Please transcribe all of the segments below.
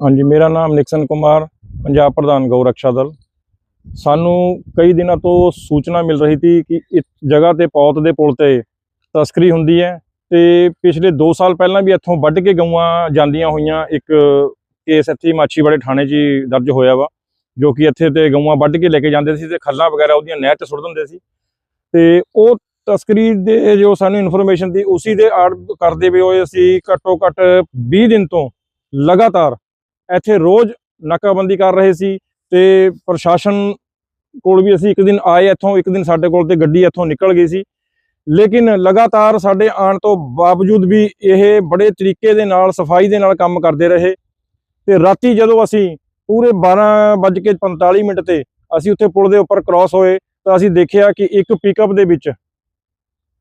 ਹਾਂਜੀ, ਮੇਰਾ ਨਾਮ ਨਿਕਸਨ ਕੁਮਾਰ, ਪੰਜਾਬ ਪ੍ਰਧਾਨ ਗਊ ਰੱਖਿਆ ਦਲ। ਸਾਨੂੰ ਕਈ ਦਿਨਾਂ ਤੋਂ ਸੂਚਨਾ ਮਿਲ ਰਹੀ ਸੀ ਕਿ ਇਸ ਜਗ੍ਹਾ ਤੇ ਪੌਤ ਦੇ ਪੁਲ ਤੇ ਤਸਕਰੀ ਹੁੰਦੀ ਹੈ ਤੇ ਪਿਛਲੇ 2 ਸਾਲ ਪਹਿਲਾਂ ਵੀ ਇੱਥੋਂ ਵੱਢ ਕੇ ਗਊਆਂ ਜਾਂਦੀਆਂ ਹੋਈਆਂ ਇੱਕ ਕੇਸ ਇੱਥੇ ਮਾਛੀਵਾੜੇ ਥਾਣੇ 'ਚ ਹੀ ਦਰਜ ਹੋਇਆ ਵਾ, ਜੋ ਕਿ ਇੱਥੇ ਤੇ ਗਊਆਂ ਵੱਢ ਕੇ ਲੈ ਕੇ ਜਾਂਦੇ ਸੀ ਤੇ ਖੱਲਾਂ ਵਗੈਰਾ ਉਹਦੀਆਂ ਨਹਿਰ 'ਚ ਸੁੱਟ ਦਿੰਦੇ ਸੀ। ਤੇ ਉਹ ਤਸਕਰੀ ਦੇ ਜੋ ਸਾਨੂੰ ਇਨਫੋਰਮੇਸ਼ਨ ਦੀ ਉਸੇ ਦੇ ਆੜ ਕਰਦੇ ਵੀ ਹੋਏ ਅਸੀਂ ਘੱਟੋ ਘੱਟ 20 ਦਿਨ ਤੋਂ ਲਗਾਤਾਰ ਇੱਥੇ ਰੋਜ਼ ਨਾਕਾਬੰਦੀ ਕਰ ਰਹੇ ਸੀ ਤੇ ਪ੍ਰਸ਼ਾਸਨ ਕੋਲ ਵੀ ਅਸੀਂ ਇੱਕ ਦਿਨ ਆਏ ਇੱਥੋਂ, ਇੱਕ ਦਿਨ ਸਾਡੇ ਕੋਲ ਤੇ ਗੱਡੀ ਇੱਥੋਂ ਨਿਕਲ ਗਈ ਸੀ। ਲੇਕਿਨ ਲਗਾਤਾਰ ਸਾਡੇ ਆਉਣ ਤੋਂ ਬਾਵਜੂਦ ਵੀ ਇਹ ਬੜੇ ਤਰੀਕੇ ਦੇ ਨਾਲ, ਸਫ਼ਾਈ ਦੇ ਨਾਲ ਕੰਮ ਕਰਦੇ ਰਹੇ ਤੇ ਰਾਤੀ ਜਦੋਂ ਅਸੀਂ ਪੂਰੇ 12:45 ਮਿੰਟ ਤੇ ਅਸੀਂ ਉੱਥੇ ਪੁਲ ਦੇ ਉੱਪਰ ਕ੍ਰਾਸ ਹੋਏ ਤਾਂ ਅਸੀਂ ਦੇਖਿਆ ਕਿ ਇੱਕ ਪਿਕਅਪ ਦੇ ਵਿੱਚ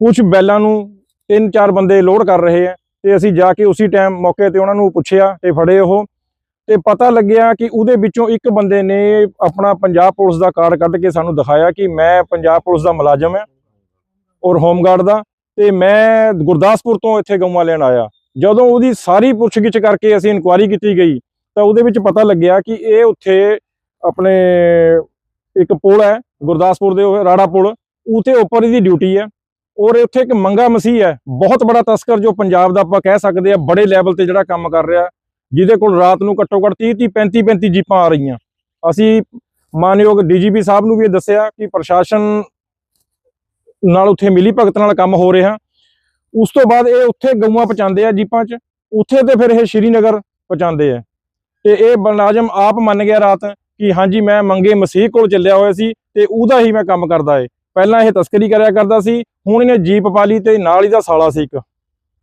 ਕੁਝ ਬੈਲਾਂ ਨੂੰ ਤਿੰਨ ਚਾਰ ਬੰਦੇ ਲੋਡ ਕਰ ਰਹੇ ਆ। ਤੇ ਅਸੀਂ ਜਾ ਕੇ ਉਸੇ ਟਾਈਮ ਮੌਕੇ ਤੇ ਉਹਨਾਂ ਨੂੰ ਪੁੱਛਿਆ ਤੇ ਫੜੇ ਉਹ। ਤੇ ਪਤਾ ਲੱਗਿਆ ਕਿ ਉਹਦੇ ਵਿੱਚੋਂ ਇੱਕ ਬੰਦੇ ਨੇ ਆਪਣਾ ਪੰਜਾਬ ਪੁਲਿਸ ਦਾ ਕਾਰਡ ਕੱਢ ਕੇ ਸਾਨੂੰ ਦਿਖਾਇਆ ਕਿ ਮੈਂ ਪੰਜਾਬ ਪੁਲਿਸ ਦਾ ਮੁਲਾਜ਼ਮ ਹਾਂ ਔਰ ਹੋਮਗਾਰਡ ਦਾ ਤੇ ਮੈਂ ਗੁਰਦਾਸਪੁਰ ਤੋਂ ਇੱਥੇ ਗਊਆਂ ਲੈਣ ਆਇਆ। ਜਦੋਂ ਉਹਦੀ ਸਾਰੀ ਪੁੱਛਗਿੱਛ ਕਰਕੇ ਅਸੀਂ ਇਨਕੁਆਇਰੀ ਕੀਤੀ ਗਈ, ਤਾਂ ਉਹਦੇ ਵਿੱਚ ਪਤਾ ਲੱਗਿਆ ਕਿ ਇਹ ਉੱਥੇ ਆਪਣੇ ਇੱਕ ਪੁਲ ਹੈ, ਗੁਰਦਾਸਪੁਰ ਦੇ ਰਾੜਾ ਪੁਲ ਉਤੇ ਉੱਪਰ ਇਹਦੀ ਡਿਊਟੀ ਹੈ। ਔਰ ਉੱਥੇ ਇੱਕ ਮੰਗਾ ਮਸੀਹ ਹੈ, ਬਹੁਤ ਬੜਾ ਤਸਕਰ ਜੋ ਪੰਜਾਬ ਦਾ ਆਪਾਂ ਕਹਿ ਸਕਦੇ ਆ ਬੜੇ ਲੈਵਲ ਤੇ ਜਿਹੜਾ ਕੰਮ ਕਰ ਰਿਹਾ ਜਿਹਦੇ ਕੋਲ ਰਾਤ ਨੂੰ ਘੱਟੋ ਘੱਟ 30 30 35 35 ਜੀਪਾਂ ਆ ਰਹੀਆਂ। ਅਸੀਂ ਮਾਨਯੋਗ ਡੀਜੀਪੀ ਸਾਹਿਬ ਨੂੰ ਵੀ ਇਹ ਦੱਸਿਆ ਕਿ ਪ੍ਰਸ਼ਾਸਨ ਨਾਲ ਉੱਥੇ ਮਿਲੀ ਭਗਤ ਨਾਲ ਕੰਮ ਹੋ ਰਿਹਾ। ਉਸ ਤੋਂ ਬਾਅਦ ਇਹ ਉੱਥੇ ਗਊਆਂ ਪਹੁੰਚਾਉਂਦੇ ਆ ਜੀਪਾਂ 'ਚ, ਉੱਥੇ ਤੇ ਫਿਰ ਇਹ ਸ਼੍ਰੀਨਗਰ ਪਹੁੰਚਾਉਂਦੇ ਆ। ਤੇ ਇਹ ਮੁਲਾਜ਼ਮ ਆਪ ਮੰਨ ਗਿਆ ਰਾਤ ਕਿ ਹਾਂਜੀ, ਮੈਂ ਮੰਗੇ ਮਸੀਹ ਕੋਲ ਚੱਲਿਆ ਹੋਇਆ ਸੀ ਤੇ ਉਹਦਾ ਹੀ ਮੈਂ ਕੰਮ ਕਰਦਾ ਏ। ਪਹਿਲਾਂ ਇਹ ਤਸਕਰੀ ਕਰਿਆ ਕਰਦਾ ਸੀ ਹੁਣ ਇਹਨੇ ਜੀਪ ਪਾ ਲਈ ਤੇ ਨਾਲ ਹੀ ਦਾ ਸਾਲਾ ਸੀ ਇੱਕ।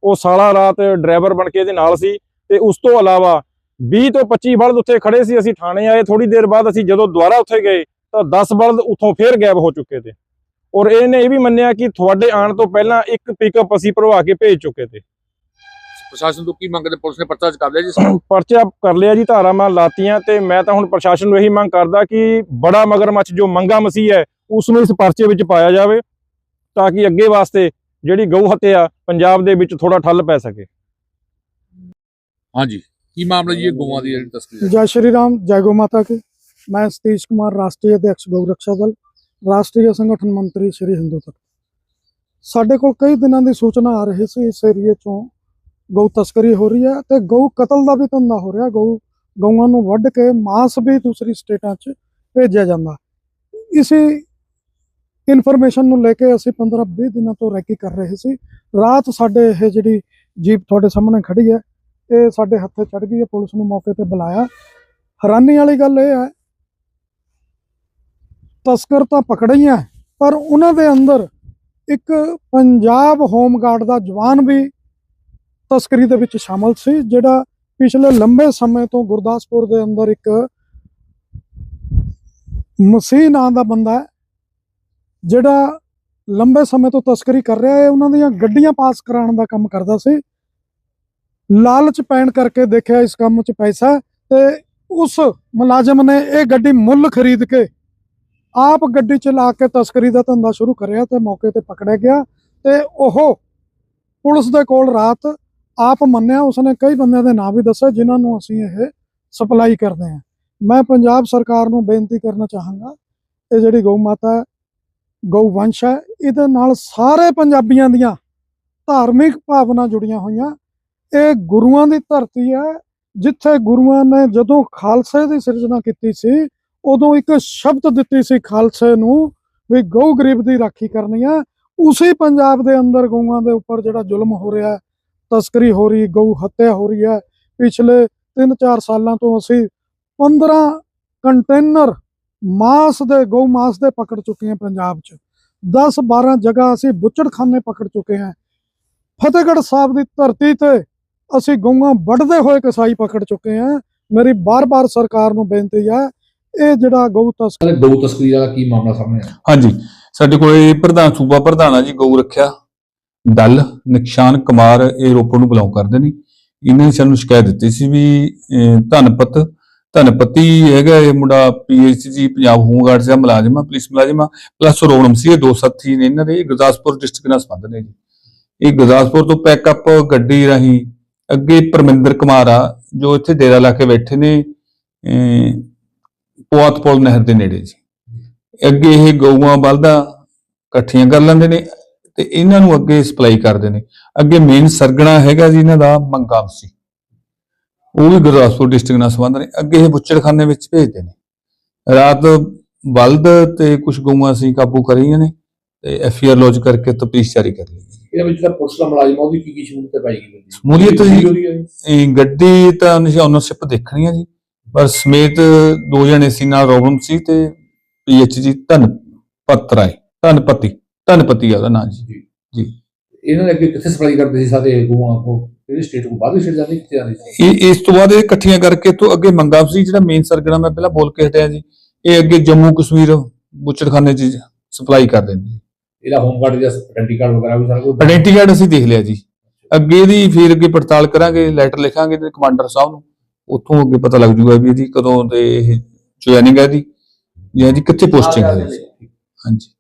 ਉਹ ਸਾਲਾ ਰਾਤ ਡਰਾਈਵਰ ਬਣ ਕੇ ਇਹਦੇ ਨਾਲ ਸੀ ਤੇ ਉਸ ਤੋਂ ਇਲਾਵਾ 20 ਤੋਂ 25 ਬਲਦ ਉੱਥੇ ਖੜੇ ਸੀ ਅਸੀਂ ਥਾਣੇ ਆਏ ਥੋੜੀ ਦੇਰ ਬਾਅਦ ਅਸੀਂ ਜਦੋਂ ਦੁਬਾਰਾ ਉੱਥੇ ਗਏ ਤਾਂ 10 ਬਲਦ ਉੱਥੋਂ ਫੇਰ ਗਾਇਬ ਹੋ ਚੁੱਕੇ ਤੇ। ਔਰ ਇਹਨੇ ਇਹ ਵੀ ਮੰਨਿਆ ਕਿ ਤੁਹਾਡੇ ਆਉਣ ਤੋਂ ਪਹਿਲਾਂ ਇੱਕ ਪਿਕਅਪ ਅਸੀਂ ਭਰਵਾ ਕੇ ਭੇਜ ਚੁੱਕੇ ਤੇ। ਪ੍ਰਸ਼ਾਸਨ ਤੋਂ ਕੀ ਮੰਗਦੇ ਪੁਲਿਸ ਨੇ ਪਰਚਾ ਕਰ ਲਿਆ ਜੀ ਪਰਚਾ ਕਰ ਲਿਆ ਜੀ ਧਾਰਾਵਾਂ ਲਾਤੀਆਂ ਤੇ ਮੈਂ ਤਾਂ ਹੁਣ ਪ੍ਰਸ਼ਾਸਨ ਨੂੰ ਇਹੀ ਮੰਗ ਕਰਦਾ ਕਿ ਬੜਾ ਮਗਰਮੱਛ ਜੋ ਮੰਗਾ ਮਸੀਹ ਹੈ ਉਸ ਨੂੰ ਇਸ ਪਰਚੇ ਵਿੱਚ ਪਾਇਆ ਜਾਵੇ ਤਾਂ ਕਿ ਅੱਗੇ ਵਾਸਤੇ ਜਿਹੜੀ ਗਊ ਹੱਤਿਆ ਪੰਜਾਬ ਦੇ ਵਿੱਚ ਥੋੜਾ ਠੱਲ ਪੈ ਸਕੇ ਹਾਂਜੀ ਕੀ ਮਾਮਲਾ ਜੀ ਇਹ ਗਊਆਂ ਦੀ ਜਿਹੜੀ ਤਸਕਰੀ जय श्री राम जय गौ माता की मैं सतीश कुमार राष्ट्रीय अध्यक्ष गौ रक्षा दल ਰਾਸ਼ਟਰੀ ਸੰਗਠਨ ਮੰਤਰੀ ਸ਼੍ਰੀ ਹਿੰਦੂ ਤੱਕ ਸਾਡੇ ਕੋਲ ਕਈ ਦਿਨਾਂ ਦੀ ਸੂਚਨਾ ਆ ਰਹੀ ਸੀ ਇਸ ਏਰੀਏ ਚੋਂ ਗਊ ਤਸਕਰੀ ਹੋ ਰਹੀ ਹੈ ਤੇ ਗਊ ਕਤਲ ਦਾ ਵੀ ਧੰਦਾ ਹੋ ਰਿਹਾ ਗਊ ਗਊਆਂ ਨੂੰ ਵੱਢ ਕੇ ਮਾਂਸ ਵੀ ਦੂਸਰੀ ਸਟੇਟਾਂ 'ਚ ਭੇਜਿਆ ਜਾਂਦਾ ਇਸੇ ਇਨਫੋਰਮੇਸ਼ਨ ਨੂੰ ਲੈ ਕੇ ਅਸੀਂ 15-20 ਦਿਨਾਂ ਤੋਂ ਰੈਕੀ ਕਰ ਰਹੇ ਸੀ। ਰਾਤ ਸਾਡੇ ਇਹ ਜਿਹੜੀ ਜੀਪ ਤੁਹਾਡੇ ਸਾਹਮਣੇ ਖੜੀ ਹੈ, ਇਹ ਸਾਡੇ ਹੱਥੇ ਚੜ ਗਈ ਹੈ, ਪੁਲਿਸ ਨੂੰ ਮੌਕੇ ਤੇ ਬੁਲਾਇਆ। ਹੈਰਾਨੀ ਵਾਲੀ ਗੱਲ ਇਹ ਹੈ, ਤਸਕਰ ਤਾਂ ਪਕੜਈਆਂ ਪਰ ਉਹਨਾਂ ਦੇ ਅੰਦਰ ਇੱਕ ਪੰਜਾਬ ਹੋਮਗਾਰਡ ਦਾ ਜਵਾਨ ਵੀ ਤਸਕਰੀ ਦੇ ਵਿੱਚ ਸ਼ਾਮਲ ਸੀ, ਜਿਹੜਾ ਪਿਛਲੇ ਲੰਬੇ ਸਮੇਂ ਤੋਂ ਗੁਰਦਾਸਪੁਰ ਦੇ ਅੰਦਰ ਇੱਕ ਮਸੀਹ ਨਾਂ ਦਾ ਬੰਦਾ ਹੈ। ਜਿਹੜਾ ਲੰਬੇ ਸਮੇਂ ਤੋਂ ਤਸਕਰੀ ਕਰ ਰਿਹਾ ਹੈ ਉਹਨਾਂ ਦੀਆਂ ਗੱਡੀਆਂ ਪਾਸ ਕਰਾਉਣ ਦਾ ਕੰਮ ਕਰਦਾ ਸੀ। ਲਾਲਚ ਪੈਣ ਕਰਕੇ ਦੇਖਿਆ ਇਸ ਕੰਮ 'ਚ ਪੈਸਾ ਹੈ ਤੇ ਉਸ ਮੁਲਾਜ਼ਮ ਨੇ ਇਹ ਗੱਡੀ ਮੁੱਲ ਖਰੀਦ ਕੇ ਆਪ ਗੱਡੀ ਚਲਾ ਕੇ ਤਸਕਰੀ ਦਾ ਧੰਦਾ ਸ਼ੁਰੂ ਕਰਿਆ ਤੇ ਮੌਕੇ ਤੇ ਪਕੜਿਆ ਗਿਆ ਤੇ ਉਹ ਪੁਲਿਸ ਦੇ ਕੋਲ ਰਾਤ ਆਪ ਮੰਨਿਆ, ਉਸਨੇ ਕਈ ਬੰਦਿਆਂ ਦੇ ਨਾਂ ਵੀ ਦੱਸੇ ਜਿਨ੍ਹਾਂ ਨੂੰ ਅਸੀਂ ਇਹ ਸਪਲਾਈ ਕਰਦੇ ਹਾਂ। ਮੈਂ ਪੰਜਾਬ ਸਰਕਾਰ ਨੂੰ ਬੇਨਤੀ ਕਰਨਾ ਚਾਹਾਂਗਾ, ਇਹ ਜਿਹੜੀ ਗਊ ਮਾਤਾ ਹੈ ਗਊ ਵੰਸ਼ ਹੈ। ਇਹਦੇ ਨਾਲ ਸਾਰੇ ਪੰਜਾਬੀਆਂ ਦੀਆਂ ਧਾਰਮਿਕ ਭਾਵਨਾ ਜੁੜੀਆਂ ਹੋਈਆਂ। ਇਹ ਗੁਰੂਆਂ ਦੀ ਧਰਤੀ ਹੈ। ਜਿੱਥੇ ਗੁਰੂਆਂ ਨੇ ਜਦੋਂ ਖਾਲਸੇ ਦੀ ਸਿਰਜਣਾ ਕੀਤੀ ਸੀ, ਉਦੋਂ ਇੱਕ ਸ਼ਬਦ ਦਿੱਤੀ ਸੀ ਖਾਲਸੇ ਨੂੰ ਵੀ ਗਊ ਗਰੀਬ ਦੀ ਰਾਖੀ ਕਰਨੀ ਹੈ। ਉਸੇ ਪੰਜਾਬ ਦੇ ਅੰਦਰ ਗਊਆਂ ਦੇ ਉੱਪਰ ਜਿਹੜਾ ਜ਼ੁਲਮ ਹੋ ਰਿਹਾ ਤਸਕਰੀ ਹੋ ਰਹੀ, ਗਊ ਹੱਤਿਆ ਹੋ ਰਹੀ ਹੈ। ਪਿਛਲੇ 3-4 ਸਾਲਾਂ ਤੋਂ ਅਸੀਂ 15 ਕੰਟੇਨਰ ਮਾਸ ਦੇ ਗਊ ਮਾਸ ਦੇ ਪਕੜ ਚੁੱਕੇ ਹਾਂ ਪੰਜਾਬ 'ਚ। 10-12 ਜਗ੍ਹਾ ਅਸੀਂ ਬੁੱਚੜਖਾਨੇ ਪਕੜ ਚੁੱਕੇ ਹਾਂ। ਫਤਿਹਗੜ੍ਹ ਸਾਹਿਬ ਦੀ ਧਰਤੀ ਤੇ ਅਸੀਂ ਗਊਆਂ ਵੱਢਦੇ ਹੋਏ ਕਸਾਈ ਪਕੜ ਚੁੱਕੇ ਹਾਂ। ਮੇਰੀ ਬਾਰ-ਬਾਰ ਸਰਕਾਰ ਨੂੰ ਬੇਨਤੀ ਹੈ ਇਹ ਜਿਹੜਾ ਗਊ ਤਸਕਰ ਗਊ ਤਸਕਰੀ ਦਾ ਕੀ ਮਾਮਲਾ ਸਾਹਮਣੇ ਆਇਆ? ਹਾਂਜੀ। ਸਾਡੇ ਕੋਲੇ ਪ੍ਰਧਾਨ ਸੂਬਾ ਪ੍ਰਧਾਨ ਆ ਜੀ ਗਊ ਰੱਖਿਆ। ਦਲ ਨਿਸ਼ਾਨ ਕੁਮਾਰ ਇਹ ਰੋਪੜ ਨੂੰ ਬਿਲੋਂਗ ਕਰਦੇ ਨੇ। ਇਹਨਾਂ ਨੇ ਸਾਨੂੰ ਸ਼ਿਕਾਇਤ ਦਿੱਤੀ ਸੀ ਵੀ ਅਹ, ਧਨਪਤ ਧਨਪਤੀ ਹੈਗਾ ਇਹ ਮੁੰਡਾ ਪੀਐਚਜੀ ਪੰਜਾਬ ਹੋਮਗਾਰਡ ਦਾ ਮੁਲਾਜ਼ਮ ਆ ਪੁਲਿਸ ਮੁਲਾਜ਼ਮ ਆ ਪਲੱਸ ਰੋਣਮ ਸੀ ਇਹ ਦੋ ਸਾਥੀ ਨੇ ਇਹਨਾਂ ਦੇ ਗੁਰਦਾਸਪੁਰ ਡਿਸਟ੍ਰਿਕਟ ਨਾਲ ਸੰਬੰਧ ਨੇ ਜੀ। ਇਹ ਗੁਰਦਾਸਪੁਰ ਤੋਂ ਪੈਕਅਪ ਗੱਡੀ ਰਾਹੀਂ ਅੱਗੇ ਪਰਮਿੰਦਰ ਕੁਮਾਰ ਆ ਜੋ ਇੱਥੇ ਡੇਰਾ ਲਾ ਕੇ ਬੈਠੇ ਨੇ ਅਮ, ਪੁਆਤਪੁਰ ਨਹਿਰ ਦੇ ਨੇੜੇ ਜੀ। ਅੱਗੇ ਇਹ ਗਊਆਂ ਬਲਦਾ ਇਕੱਠੀਆਂ ਕਰ ਲੈਂਦੇ ਨੇ ਤੇ ਇਹਨਾਂ ਨੂੰ ਅੱਗੇ ਸਪਲਾਈ ਕਰਦੇ ਨੇ। ਅੱਗੇ ਮੇਨ ਸਰਗਣਾ ਹੈਗਾ ਜੀ ਇਹਨਾਂ ਦਾ ਮੰਗਾਮ ਸੀ ਉਹ ਵੀ ਗੁਰਦਾਸਪੁਰ ਡਿਸਟ੍ਰਿਕਟ ਨਾਲ ਸੰਬੰਧ ਨੇ। ਅੱਗੇ ਇਹ ਬੁੱਚੜਖਾਨੇ ਵਿੱਚ ਭੇਜਦੇ ਨੇ। ਰਾਤ ਬਲਦ ਤੇ ਕੁਝ ਗਊਆਂ ਅਸੀਂ ਕਾਬੂ ਕਰੀਆਂ ਨੇ ਤੇ ਐਫ ਆਰ ਲੌਜ ਕਰਕੇ ਤਫਤੀਸ਼ ਜਾਰੀ ਕਰ ਲਈ ਇਹਦੇ ਵਿੱਚ ਜਿਹੜਾ ਪੁਲਿਸ ਦਾ ਮੁਲਾਜ਼ਮ ਆ ਉਹਦੀ ਕੀ ਕੀ ਸ਼ਮੂਲੀਅਤ ਪਾਈ ਗਈ ਹੈ? ਸ਼ਮੂਲੀਅਤ ਜੀ- ਉਹਦੀ ਹੈ ਜੀ। ਇਹ ਗੱਡੀ ਤਾਂ ਓਨਰਸ਼ਿਪ ਦੇਖਣੀ ਜੀ ਪਰ ਸਮੇਤ ਦੋ ਜਣੇ ਸੀ ਨਾਲ ਰੋਬਨ ਸੀ ਤੇ ਪੀਐਚ ਜੀ ਧਨਪਤ ਰਾਏ ਧਨਪਤੀ ਧਨਪਤੀ ਆ ਉਹਦਾ ਨਾਂ ਜੀ। ਇਹਨਾਂ ਨੇ ਅੱਗੇ ਕਿੱਥੇ ਸਪਲਾਈ ਕਰਦੇ ਸੀ ਸਾਰੇ ਗੂਆਂ ਕੋ ਕਿਹੜੀ ਸਟੇਟ ਨੂੰ ਸਟੇਟ ਜਾਂਦੇ ਕਿੱਥੇ ਜਾਂਦੇ ਸੀ। ਇਹ ਇਸ ਤੋਂ ਬਾਅਦ ਇਹ ਇਕੱਠੀਆਂ ਕਰਕੇ ਤੋਂ ਅੱਗੇ ਮੰਗਾ ਸੀ ਜਿਹੜਾ ਮੇਨ ਸਰਗਣਾ ਮੈਂ ਪਹਿਲਾਂ ਬੋਲ ਕੇ ਹਟਿਆ ਜੀ ਇਹ ਅੱਗੇ ਜੰਮੂ ਕਸ਼ਮੀਰ ਬੁੱਚੜਖਾਨੇ 'ਚ ਸਪਲਾਈ ਕਰਦੇ ਨੇ ਇਹਦਾ ਹੋਮ ਗਾਰਡ ਜਾਂ ਆਇਡੈਂਟੀ ਕਾਰਡ ਵਗੈਰਾ ਵੀ ਸਾਰਾ ਕੁਝ ਆਇਡੈਂਟੀ ਕਾਰਡ ਅਸੀਂ ਦੇਖ ਲਿਆ ਜੀ। ਅੱਗੇ ਦੀ ਫਿਰ ਅੱਗੇ ਪੜਤਾਲ ਕਰਾਂਗੇ ਲੈਟਰ ਲਿਖਾਂਗੇ ਤੇ ਕਮਾਂਡਰ ਸਾਹਿਬ ਨੂੰ ਉੱਥੋਂ ਅੱਗੇ ਪਤਾ ਲੱਗ ਜੂਗਾ ਵੀ ਇਹਦੀ ਕਦੋਂ ਤੇ ਇਹ ਜੁਆਇਨਿੰਗ ਹੈ ਇਹਦੀ ਜਾਂ ਜੀ ਕਿੱਥੇ ਪੋਸਟਿੰਗ ਹੈ। ਹਾਂਜੀ।